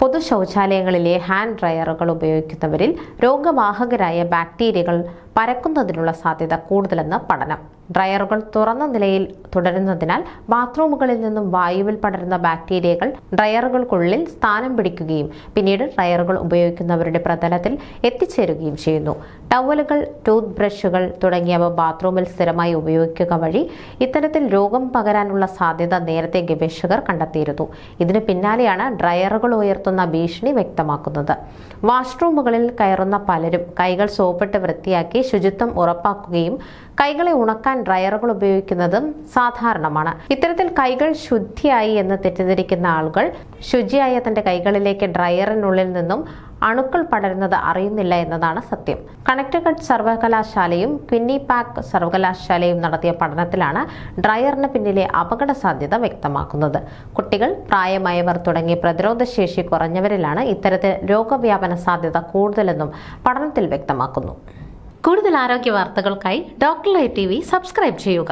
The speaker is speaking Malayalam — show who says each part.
Speaker 1: പൊതു ശൗചാലയങ്ങളിലെ ഹാൻഡ് ഡ്രയറുകൾ ഉപയോഗിക്കുന്നവരിൽ രോഗവാഹകരായ ബാക്ടീരിയകൾ പരക്കുന്നതിനുള്ള സാധ്യത കൂടുതലെന്ന് പഠനം. ഡ്രയറുകൾ തുറന്ന നിലയിൽ തുടരുന്നതിനാൽ ബാത്റൂമുകളിൽ നിന്നും വായുവിൽ പടരുന്ന ബാക്ടീരിയകൾ ഡ്രയറുകൾക്കുള്ളിൽ സ്ഥാനം പിടിക്കുകയും പിന്നീട് ഡ്രയറുകൾ ഉപയോഗിക്കുന്നവരുടെ പ്രതലത്തിൽ എത്തിച്ചേരുകയും ചെയ്യുന്നു. ടവലുകൾ ടൂത്ത് ബ്രഷുകൾ തുടങ്ങിയവ ബാത്റൂമിൽ സ്ഥിരമായി ഉപയോഗിക്കുക വഴി ഇത്തരത്തിൽ രോഗം പകരാനുള്ള സാധ്യത നേരത്തെ ഗവേഷകർ കണ്ടെത്തിയിരുന്നു. ഇതിന് പിന്നാലെയാണ് ഡ്രയറുകൾ ഉയർത്തുന്ന ഭീഷണി വ്യക്തമാക്കുന്നത്. വാഷ്റൂമുകളിൽ കയറുന്ന പലരും കൈകൾ സോപ്പിട്ട് വൃത്തിയാക്കി ശുചിത്വം ഉറപ്പാക്കുകയും കൈകളെ ഉണക്കാൻ ഡ്രയറുകൾ ഉപയോഗിക്കുന്നതും സാധാരണമാണ്. ഇത്തരത്തിൽ കൈകൾ ശുദ്ധിയായി എന്ന് തെറ്റിദ്ധരിക്കുന്ന ആളുകൾ ശുചിയായ തന്റെ കൈകളിലേക്ക് ഡ്രയറിനുള്ളിൽ നിന്നും അണുക്കൾ പടരുന്നത് അറിയുന്നില്ല എന്നതാണ് സത്യം. കണക്ടിക്കട്ട് സർവകലാശാലയും ക്വിന്നിപാക് സർവകലാശാലയും നടത്തിയ പഠനത്തിലാണ് ഡ്രയറിന് പിന്നിലെ അപകട സാധ്യത വ്യക്തമാക്കുന്നത്. കുട്ടികൾ പ്രായമായവർ തുടങ്ങി പ്രതിരോധശേഷി കുറഞ്ഞവരിലാണ് ഇത്തരത്തിൽ രോഗവ്യാപന സാധ്യത കൂടുതലെന്നും പഠനത്തിൽ വ്യക്തമാക്കുന്നു. കൂടുതൽ ആരോഗ്യ വാർത്തകൾക്കായി doctor live T V subscribe ചെയ്യുക.